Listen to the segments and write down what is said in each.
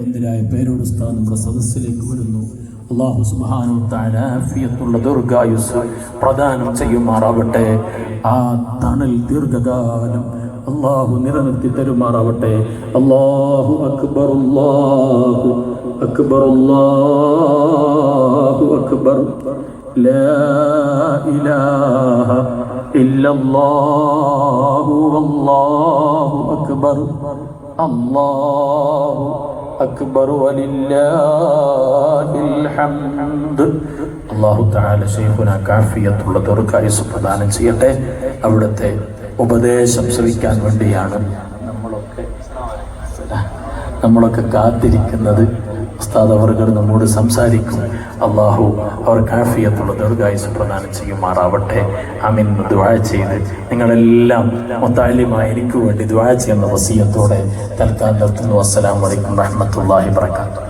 ഒന്നിലായ പേരോട് സ്ഥാനം നമ്മുടെ സദസ്സിലേക്ക് വരുന്നു അള്ളാഹു സുബാനു താലാഫിയത്തുള്ള ദീർഘായുസ് പ്രദാനം ചെയ്യുമാറാവട്ടെ ആ തണൽ ദീർഘകാലം അള്ളാഹു നിലനിർത്തി തരുമാറാവട്ടെ അള്ളാഹു അക്ബർ അള്ളാഹു അക്ബർ അള്ളാഹു അക്ബർ لا إله إلا الله والله أكبر الله أكبر ولله الحمد അള്ളാഹു താല ഷെയ്ഖുന കാഫിയത്തുള്ള ദീർഘായുസ് പ്രദാനം ചെയ്യട്ടെ അവിടുത്തെ ഉപദേശം ശ്രവിക്കാൻ വേണ്ടിയാണ് നമ്മളൊക്കെ നമ്മളൊക്കെ കാത്തിരിക്കുന്നത് ഉസ്താദ് അവർകൾ നമ്മോട് സംസാരിക്കും. അള്ളാഹു അവർ കാഫിയത്തുള്ള ദീർഘായുസ് പ്രദാനം ചെയ്യുമാറാവട്ടെ. അമിൻ ദ്വാ ചെയ്ത് നിങ്ങളെല്ലാം മുത്താലിമായി എനിക്ക് വേണ്ടി ദ്വാ ചെയ്യുന്ന വസീയത്തോടെ തൽക്കാൻ നിർത്തുന്നു. അസ്സലാം വലൈക്കും റഹ്മത്തുള്ളാഹി വബറകാതുഹു.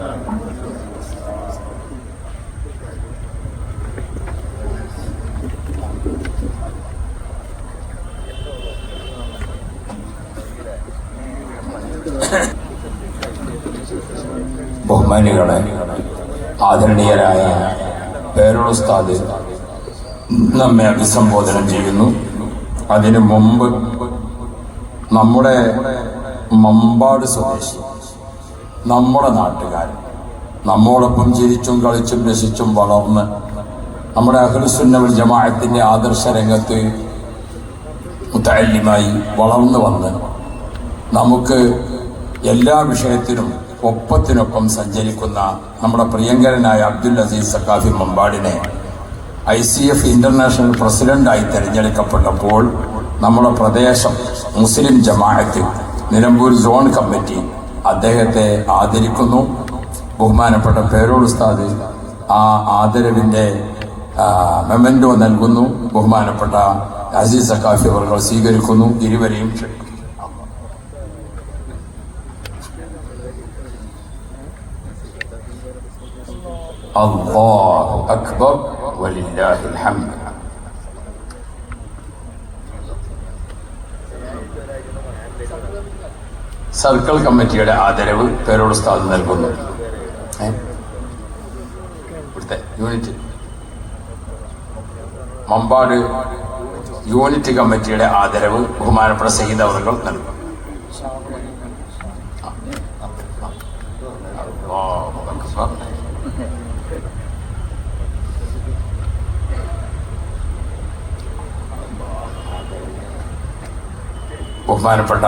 ബഹുമാനികളെ ആദരണീയരായ പേരുസ്താദ് നമ്മെ അഭിസംബോധന ചെയ്യുന്നു. അതിനു മുമ്പ് നമ്മുടെ മമ്പാട് സ്വദേശി നമ്മുടെ നാട്ടുകാരൻ നമ്മോടൊപ്പം ചിരിച്ചും കളിച്ചും രസിച്ചും വളർന്ന് നമ്മുടെ അഖിൽസുന്നവൽ ജമാഅത്തിന്റെ ആദർശ രംഗത്ത് മുത്തല്യമായി വളർന്നു വന്ന് നമുക്ക് എല്ലാ വിഷയത്തിനും ഒപ്പത്തിനൊപ്പം സഞ്ചരിക്കുന്ന നമ്മുടെ പ്രിയങ്കരനായ അബ്ദുൽ അസീസ് സക്കാഫി മമ്പാടിനെ ഐ സി എഫ് ഇന്റർനാഷണൽ പ്രസിഡന്റായി തിരഞ്ഞെടുക്കപ്പെട്ടപ്പോൾ നമ്മുടെ പ്രദേശം മുസ്ലിം ജമാഅത്ത് നിലമ്പൂർ സോൺ കമ്മിറ്റി അദ്ദേഹത്തെ ആദരിക്കുന്നു. ബഹുമാനപ്പെട്ട പേരോട് ഉസ്താദ് ആ ആദരവിന്റെ മെമൻഡോ നൽകുന്നു. ബഹുമാനപ്പെട്ട അസീസ് സക്കാഫി അവർ സ്വീകരിക്കുന്നു. ഇരുവരെയും ക്ഷണിക്കുന്നു അള്ളാഹു അക്ബർ വലില്ലാഹിൽ ഹംദ് സർക്കിൾ കമ്മിറ്റിയുടെ ആദരവ് പേരോട് സ്ഥാനം നൽകുന്നു. ഇവിടുത്തെ യൂണിറ്റ്. മമ്പാട് യൂണിറ്റ് കമ്മിറ്റിയുടെ ആദരവ് ബഹുമാനപ്പെട്ട സഹിത നൽകും ബഹുമാനപ്പെട്ട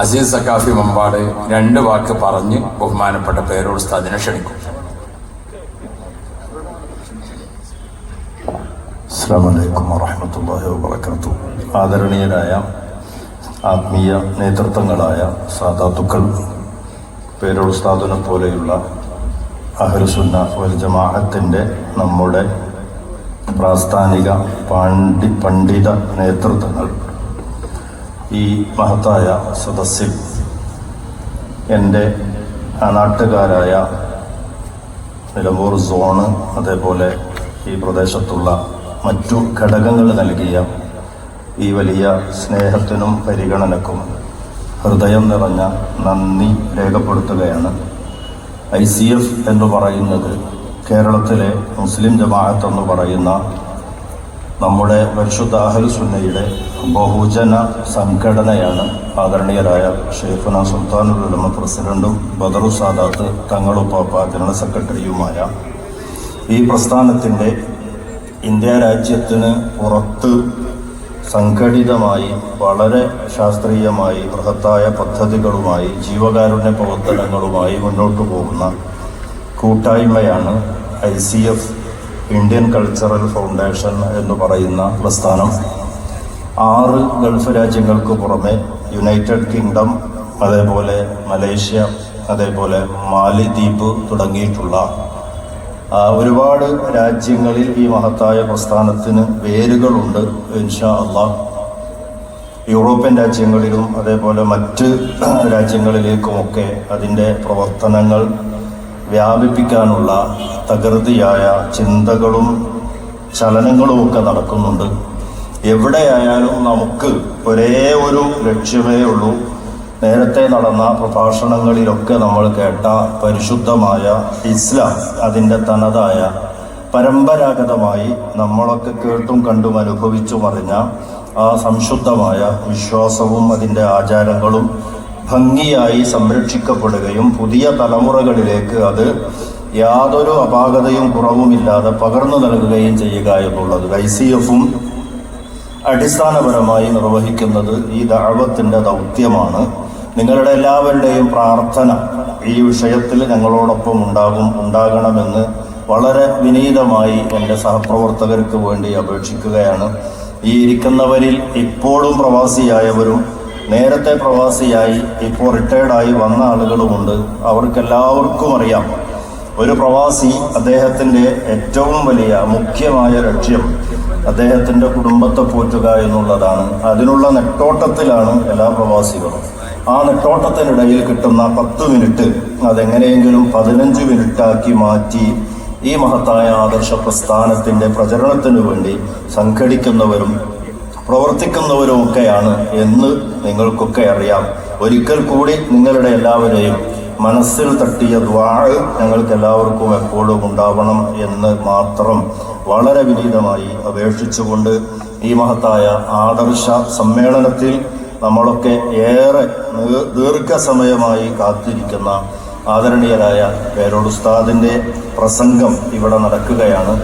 അസീസ് സക്കാഫി മമ്പാട് രണ്ട് വാക്ക് പറഞ്ഞ് ബഹുമാനപ്പെട്ട പേരോട് സ്ഥാദിനെ ക്ഷണിക്കും. അസ്സാമലൈക്കും വറഹമത്തല്ലാഹി വബർക്കാത്തു ആദരണീയരായ ആത്മീയ നേതൃത്വങ്ങളായ സാദാത്തുക്കൾ പേരോട് സ്ഥാപനം പോലെയുള്ള അഹ്ലുസുന്ന ഒരു ജമാഅത്തിന്റെ നമ്മുടെ പ്രാസ്ഥാനിക പണ്ഡി പണ്ഡിത നേതൃത്വങ്ങൾ ഈ മഹത്തായ സദസ്സിൽ എന്റെ നാട്ടുകാരായ നിലമ്പൂർ സോണ് അതേപോലെ ഈ പ്രദേശത്തുള്ള മറ്റു ഘടകങ്ങൾ നൽകിയ ഈ വലിയ സ്നേഹത്തിനും പരിഗണനക്കും ഹൃദയം നിറഞ്ഞ നന്ദി രേഖപ്പെടുത്തുകയാണ്. ഐ സി എഫ് എന്ന് പറയുന്നത് കേരളത്തിലെ മുസ്ലിം ജമാഅത്ത് എന്ന് പറയുന്ന നമ്മുടെ പരിശുദ്ധ അഹലുസുന്നയുടെ ബഹുജന സംഘടനയാണ് ആദരണീയരായ ഷെയ്ഖുന സുൽത്താനുള്ള പ്രസിഡന്റും ബദറു സാദാത്ത് തങ്ങളുപ്പാപ്പ ജനറൽ സെക്രട്ടറിയുമായ ഈ പ്രസ്ഥാനത്തിന്റെ ഇന്ത്യ രാജ്യത്തിന് പുറത്ത് സംഘടിതമായി വളരെ ശാസ്ത്രീയമായി ബൃഹത്തായ പദ്ധതികളുമായി ജീവകാരുണ്യ പ്രവർത്തനങ്ങളുമായി മുന്നോട്ടു പോകുന്ന കൂട്ടായ്മയാണ് I C F Indian cultural foundation എന്ന് പറയുന്ന പ്രസ്ഥാനം. ആറ് ഗൾഫ് രാജ്യങ്ങൾക്ക് പുറമെ യുണൈറ്റഡ് കിങ്ഡം അതേപോലെ മലേഷ്യ അതേപോലെ മാലിദ്വീപ് തുടങ്ങിയിട്ടുള്ള ഒരുപാട് രാജ്യങ്ങളിൽ ഈ മഹത്തായ പ്രസ്ഥാനത്തിന് വേരുകളുണ്ട് ഇൻഷാ അള്ളാഹ് യൂറോപ്യൻ രാജ്യങ്ങളിലും അതേപോലെ മറ്റ് രാജ്യങ്ങളിലേക്കുമൊക്കെ അതിന്റെ പ്രവർത്തനങ്ങൾ വ്യാപിപ്പിക്കാനുള്ള തകൃതിയായ ചിന്തകളും ചലനങ്ങളും ഒക്കെ നടക്കുന്നുണ്ട്. എവിടെയായാലും നമുക്ക് ഒരേ ഒരു ലക്ഷ്യമേ ഉള്ളൂ. നേരത്തെ നടന്ന പ്രഭാഷണങ്ങളിലൊക്കെ നമ്മൾ കേട്ട പരിശുദ്ധമായ ഇസ്ലാം അതിന്റെ തനതായ പരമ്പരാഗതമായി നമ്മളൊക്കെ കേട്ടും കണ്ടും അനുഭവിച്ചും അറിഞ്ഞ ആ സംശുദ്ധമായ വിശ്വാസവും അതിന്റെ ആചാരങ്ങളും ഭംഗിയായി സംരക്ഷിക്കപ്പെടുകയും പുതിയ തലമുറകളിലേക്ക് അത് യാതൊരു അപാകതയും കുറവുമില്ലാതെ പകർന്നു നൽകുകയും ചെയ്യുക എന്നുള്ളത് ഐ സി എഫും അടിസ്ഥാനപരമായി നിർവഹിക്കുന്നത് ഈ ദാവത്തിന്റെ ദൗത്യമാണ്. നിങ്ങളുടെ എല്ലാവരുടെയും പ്രാർത്ഥന ഈ വിഷയത്തിൽ ഞങ്ങളോടൊപ്പം ഉണ്ടാകും ഉണ്ടാകണമെന്ന് വളരെ വിനീതമായി എന്റെ സഹപ്രവർത്തകർക്ക് വേണ്ടി അപേക്ഷിക്കുകയാണ്. ഈ ഇരിക്കുന്നവരിൽ ഇപ്പോഴും പ്രവാസിയായവരും നേരത്തെ പ്രവാസിയായി ഇപ്പോൾ റിട്ടയർഡായി വന്ന ആളുകളുമുണ്ട്. അവർക്കെല്ലാവർക്കും അറിയാം ഒരു പ്രവാസി അദ്ദേഹത്തിന്റെ ഏറ്റവും വലിയ മുഖ്യമായ ലക്ഷ്യം അദ്ദേഹത്തിന്റെ കുടുംബത്തെ പോറ്റുക എന്നുള്ളതാണ്. അതിനുള്ള നെട്ടോട്ടത്തിലാണ് എല്ലാ പ്രവാസികളും. ആ നെട്ടോട്ടത്തിനിടയിൽ കിട്ടുന്ന പത്ത് മിനിറ്റ് അതെങ്ങനെയെങ്കിലും പതിനഞ്ച് മിനിറ്റാക്കി മാറ്റി ഈ മഹത്തായ ആദർശ പ്രസ്ഥാനത്തിന്റെ പ്രചരണത്തിനു വേണ്ടി സംഘടിക്കുന്നവരും പ്രവർത്തിക്കുന്നവരുമൊക്കെയാണ് എന്ന് നിങ്ങൾക്കൊക്കെ അറിയാം. ഒരിക്കൽ കൂടി നിങ്ങളുടെ എല്ലാവരെയും മനസ്സിൽ തട്ടിയ ദ്വാഴ് ഞങ്ങൾക്ക് എല്ലാവർക്കും എപ്പോഴും ഉണ്ടാവണം എന്ന് മാത്രം വളരെ വിനീതമായി അപേക്ഷിച്ചുകൊണ്ട് ഈ മഹത്തായ ആദർശ സമ്മേളനത്തിൽ നമ്മളൊക്കെ ഏറെ ദീർഘസമയമായി കാത്തിരിക്കുന്ന ആദരണീയരായ പേരോട് ഉസ്താദിന്റെ പ്രസംഗം ഇവിടെ നടക്കുകയാണ്.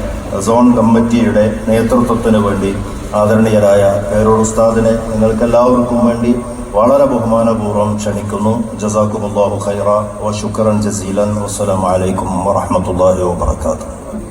സോൺ കമ്മിറ്റിയുടെ നേതൃത്വത്തിന് വേണ്ടി ആദരണീയരായ പേരോട് ഉസ്താദിനെ നിങ്ങൾക്കെല്ലാവർക്കും വേണ്ടി വളരെ ബഹുമാനപൂർവം ക്ഷണിക്കുന്നു. ജസാക്കുമുല്ലാഹു ഖൈറ വ ശുക്രൻ ജസീലൻ. വസ്സലാം അലൈക്കും വറഹ്മത്തുള്ളാഹി വബറകാതുഹു